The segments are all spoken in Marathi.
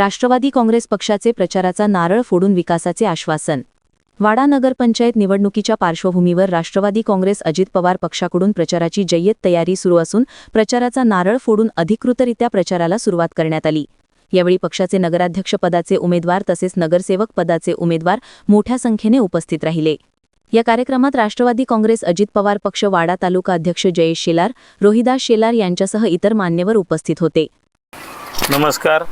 राष्ट्रवादी काँग्रेस पक्षाचे प्रचाराचा नारळ फोडून विकासाचे आश्वासन. वाडा नगरपंचायत निवडणुकीच्या पार्श्वभूमीवर राष्ट्रवादी काँग्रेस अजित पवार पक्षाकडून प्रचाराची जय्यत तयारी सुरू असून प्रचाराचा नारळ फोडून अधिकृतरित्या प्रचाराला सुरुवात करण्यात आली. यावेळी पक्षाचे नगराध्यक्षपदाचे उमेदवार तसेच नगरसेवक पदाचे उमेदवार मोठ्या संख्येने उपस्थित राहिले. या कार्यक्रमात राष्ट्रवादी काँग्रेस अजित पवार पक्ष वाडा तालुका अध्यक्ष जयेश शेलार रोहिदास शेलार यांच्यासह इतर मान्यवर उपस्थित होते. नमस्कार.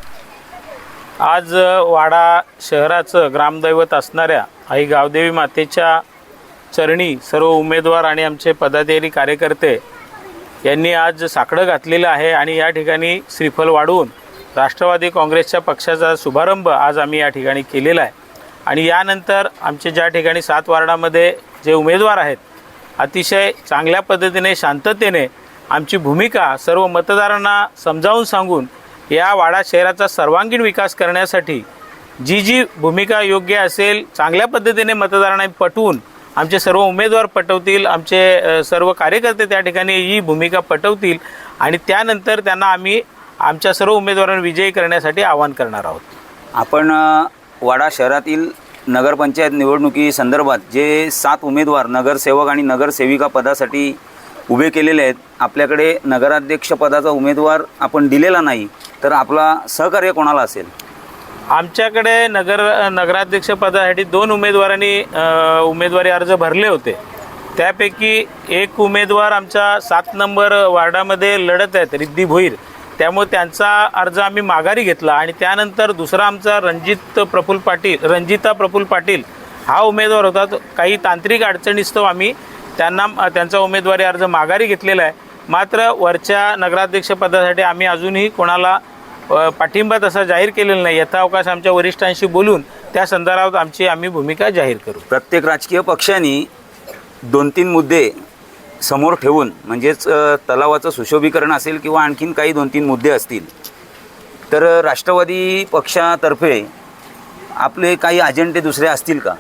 आज वाडा शहराचं ग्रामदैवत असणाऱ्या आई गावदेवी मातेच्या चरणी सर्व उमेदवार आणि आमचे पदाधिकारी कार्यकर्ते यांनी आज साकडं घातलेलं आहे आणि या ठिकाणी श्रीफल वाढवून राष्ट्रवादी काँग्रेसच्या पक्षाचा शुभारंभ आज आम्ही या ठिकाणी केलेला आहे. आणि यानंतर आमचे ज्या ठिकाणी सात वार्डामध्ये जे उमेदवार आहेत अतिशय चांगल्या पद्धतीने शांततेने आमची भूमिका सर्व मतदारांना समजावून सांगून या वाडा शहराचा सर्वांगीण विकास करण्यासाठी जी जी भूमिका योग्य असेल चांगल्या पद्धतीने मतदारांना पटवून आमचे सर्व उमेदवार पटवतील आमचे सर्व कार्यकर्ते त्या ठिकाणी ही भूमिका पटवतील आणि त्यानंतर त्यांना आम्ही आमच्या सर्व उमेदवारांना विजयी करण्यासाठी आवाहन करणार आहोत. आपण वाडा शहरातील नगरपंचायत निवडणुकी संदर्भात जे सात उमेदवार नगरसेवक आणि नगरसेविका पदासाठी उभे केलेले आहेत आपल्याकडे नगराध्यक्षपदाचा उमेदवार आपण दिलेला नाही. तर आपला सहकार्य कोणाला असेल? आमच्याकडे नगर नगराध्यक्षपदासाठी दोन उमेदवारांनी उमेदवारी अर्ज भरले होते. त्यापैकी एक उमेदवार आमच्या सात नंबर वार्डामध्ये लढत आहेत रिद्धी भोईर. त्यामुळे त्यांचा अर्ज आम्ही माघारी घेतला आणि त्यानंतर दुसरा आमचा रणजित प्रफुल्ल पाटील रणजिता प्रफुल्ल पाटील हा उमेदवार होता. काही तांत्रिक अडचणीस्तव आम्ही त्यांना त्यांचा उमेदवारी अर्ज माघारी घेतलेला आहे. मात्र वरच्या नगराध्यक्षपदासाठी आम्ही अजूनही कोणाला पाठिंबा तसा जाहीर केलेला नाही. यथावकाश आमच्या वरिष्ठांशी बोलून त्या संदर्भात आमची आम्ही भूमिका जाहीर करू. प्रत्येक राजकीय पक्षांनी दोन तीन मुद्दे समोर ठेवून म्हणजेच तलावाचं सुशोभीकरण असेल किंवा आणखीन काही दोन तीन मुद्दे असतील तर राष्ट्रवादी पक्षातर्फे आपले काही अजेंडे दुसरे असतील का?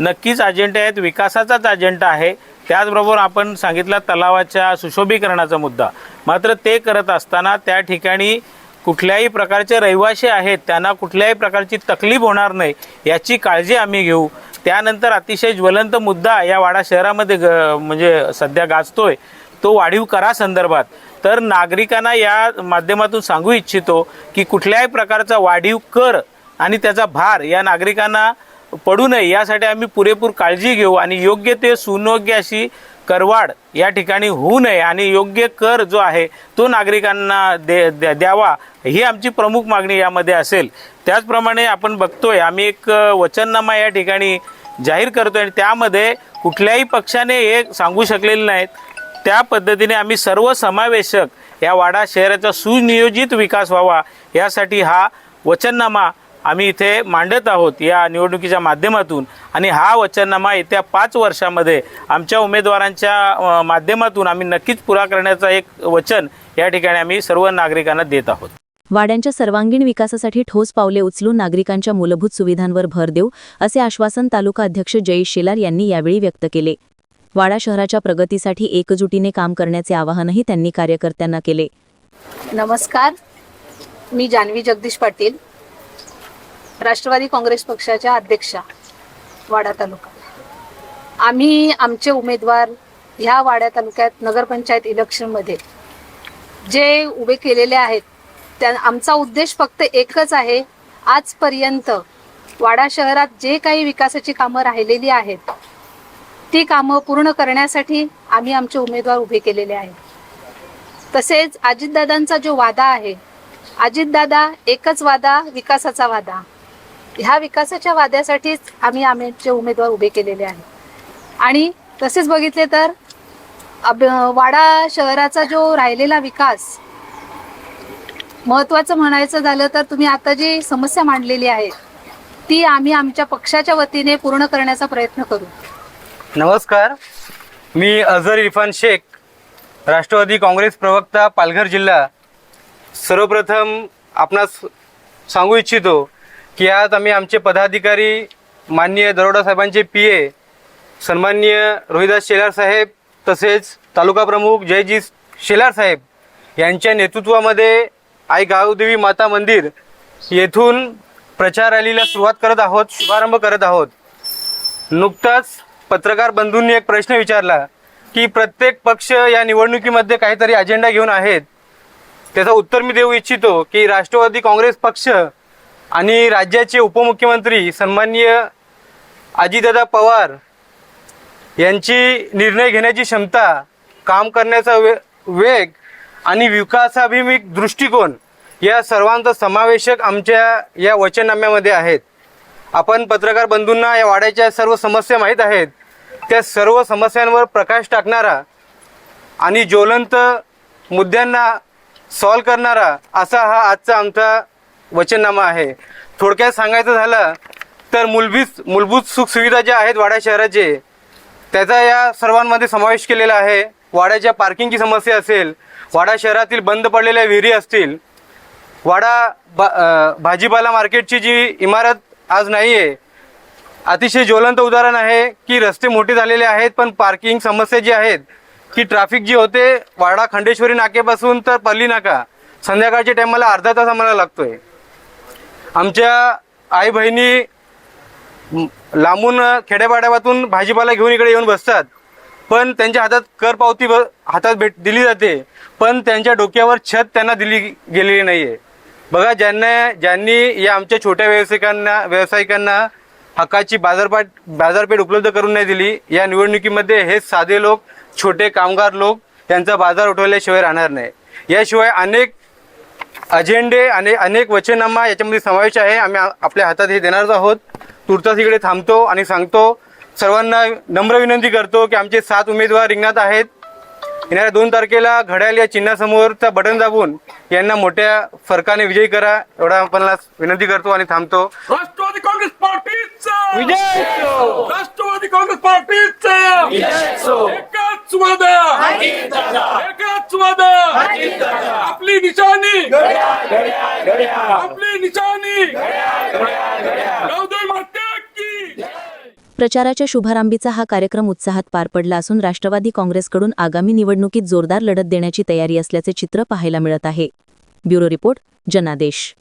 नक्कीच अजेंडा आहेत विकासाचाच अजेंडा आहे. त्याचबरोबर आपण सांगितला तलावाच्या सुशोभीकरणाचा मुद्दा. मात्र ते करत असताना त्या ठिकाणी कुठल्याही प्रकारचे रहिवासी आहेत त्यांना कुठल्याही प्रकारची तकलीफ होणार नाही याची काळजी आम्ही घेऊ. त्यानंतर अतिशय ज्वलंत मुद्दा या वाडा शहरामध्ये ग म्हणजे सध्या गाजतोय. तो वाढीव करा संदर्भात. तर नागरिकांना या माध्यमातून सांगू इच्छितो की कुठल्याही प्रकारचा वाढीव कर आणि त्याचा भार या नागरिकांना पडू नये यासाठी आम्ही पुरेपूर काळजी घेऊ आणि योग्य ते सुयोग्य अशी करवाढ या ठिकाणी होऊ नये आणि योग्य कर जो आहे तो नागरिकांना दे द्या- द्यावा ही आमची प्रमुख मागणी यामध्ये असेल. त्याचप्रमाणे आपण बघतोय आम्ही एक वचननामा या ठिकाणी जाहीर करतोय आणि त्यामध्ये कुठल्याही पक्षाने हे सांगू शकलेले नाहीत. त्या पद्धतीने आम्ही सर्व समावेशक या वाडा शहराचा सुनियोजित विकास व्हावा यासाठी हा वचननामा आम्ही इथे मांडत आहोत या निवडणुकीच्या माध्यमातून. आणि हा वचननामा येत्या पाच वर्षामध्ये आमच्या उमेदवारांच्या माध्यमातून आम्ही नक्कीच पुरा करण्याचा एक वचन या ठिकाणी आम्ही सर्व नागरिकांना देत आहोत. वाड्यांच्या सर्वांगीण विकासासाठी ठोस पावले उचलून नागरिकांच्या मूलभूत सुविधांवर भर देऊ असे आश्वासन तालुका अध्यक्ष जयेश शेलार यांनी यावेळी व्यक्त केले. वाडा शहराच्या प्रगतीसाठी एकजुटीने काम करण्याचे आवाहनही त्यांनी कार्यकर्त्यांना केले. नमस्कार. मी जान्हवी जगदीश पाटील. राष्ट्रवादी काँग्रेस पक्षाच्या अध्यक्षा वाडा तालुका. आम्ही आमचे उमेदवार ह्या वाड्या तालुक्यात नगरपंचायत इलेक्शनमध्ये जे उभे केलेले आहेत त्या आमचा उद्देश फक्त एकच आहे आजपर्यंत वाडा शहरात जे काही विकासाची कामं राहिलेली आहेत ती कामं पूर्ण करण्यासाठी आम्ही आमचे उमेदवार उभे केलेले आहेत. तसेच अजितदादांचा जो वादा आहे अजितदादा एकच वादा विकासाचा वादा. ह्या विकासाच्या वाद्यासाठीच आम्ही आमचे उमेदवार उभे केलेले आहेत. आणि तसेच बघितले तर अब वाडा शहराचा जो राहिलेला विकास महत्वाचं म्हणायचं झालं तर तुम्ही आता जी समस्या मांडलेली आहे ती आम्ही आमच्या पक्षाच्या वतीने पूर्ण करण्याचा प्रयत्न करू. नमस्कार. मी अझर इरफान शेख राष्ट्रवादी काँग्रेस प्रवक्ता पालघर जिल्हा. सर्वप्रथम आपणास सांगू इच्छितो की आज आम्ही आमचे पदाधिकारी माननीय दरोडा साहेबांचे पी ए सन्माननीय रोहिदास शेलार साहेब तसेच तालुका प्रमुख जयजी शेलार साहेब यांच्या नेतृत्वामध्ये आई गावदेवी माता मंदिर येथून प्रचार रॅलीला सुरुवात करत आहोत शुभारंभ करत आहोत. नुकताच पत्रकार बंधूंनी एक प्रश्न विचारला की प्रत्येक पक्ष या निवडणुकीमध्ये काहीतरी अजेंडा घेऊन आहेत. त्याचं उत्तर मी देऊ इच्छितो की राष्ट्रवादी काँग्रेस पक्ष आणि राज्याचे उपमुख्यमंत्री सन्माननीय अजितदादा पवार यांची निर्णय घेण्याची क्षमता काम करण्याचा वे वेग आणि विकासाभिमुख दृष्टिकोन या सर्वांचा समावेशक आमच्या या वचननाम्यामध्ये आहेत. आपण पत्रकार बंधूंना या वाड्याच्या सर्व समस्या माहीत आहेत. त्या सर्व समस्यांवर प्रकाश टाकणारा आणि ज्वलंत मुद्द्यांना सॉल्व करणारा असा हा आजचा आमचा वचननामा आहे. थोडक्यात सांगायचं झालं तर मूलभूत मूलभूत सुखसुविधा ज्या आहेत वाडा शहराचे त्याचा या सर्वांमध्ये समावेश केलेला आहे. वाड्याच्या पार्किंगची समस्या असेल वाडा शहरातील बंद पडलेल्या विहिरी असतील वाडा बा भाजीपाला मार्केटची जी इमारत आज नाही आहे अतिशय ज्वलंत उदाहरण आहे की रस्ते मोठे झालेले आहेत पण पार्किंग समस्या जी आहेत की ट्रॅफिक जी होते वाडा खंडेश्वरी नाकेपासून तर पल्ली नाका संध्याकाळच्या टायमाला अर्धा तास आम्हाला लागतोय. आमच्या आई बहिणी लांबून खेड्यापाड्यापासून भाजीपाला घेऊन इकडे येऊन बसतात. पण त्यांच्या हातात कर पावती ब- हातात भेट दिली जाते. पण त्यांच्या डोक्यावर छत त्यांना दिली गेलेली नाही आहे बघा ज्यांना ज्यांनी या आमच्या छोट्या व्यावसायिकांना व्यावसायिकांना हक्काची बाजारपेठ बाजारपेठ उपलब्ध करून नाही दिली या निवडणुकीमध्ये हे साधे लोक छोटे कामगार लोक त्यांचा बाजार उठवल्याशिवाय राहणार नाही. याशिवाय अनेक अजेंडे आणि अनेक वचननामा याच्यामध्ये समावेश आहे. आम्ही आपल्या हातात हे देणारच आहोत. तुर्तास इकडे थांबतो आणि सांगतो. सर्वांना नम्र विनंती करतो की आमचे सात उमेदवार रिंगणात आहेत. येणाऱ्या दोन तारखेला घड्याळ या चिन्हासमोरचा बटन दाबून यांना मोठ्या फरकाने विजयी करा. एवढा आपल्याला विनंती करतो आणि थांबतो. राष्ट्रवादी काँग्रेस पार्टीचा! राष्ट्रवादी काँग्रेस पार्टीचा एकच वादा एकच वादा आपली निशाणी आपली निशाणी नवदय माते की प्रचाराच्या शुभारंभीचा हा कार्यक्रम उत्साहात पार पडला असून राष्ट्रवादी काँग्रेसकडून आगामी निवडणुकीत जोरदार लढत देण्याची तयारी असल्याचे चित्र पाहायला मिळत आहे. ब्युरो रिपोर्ट जनादेश.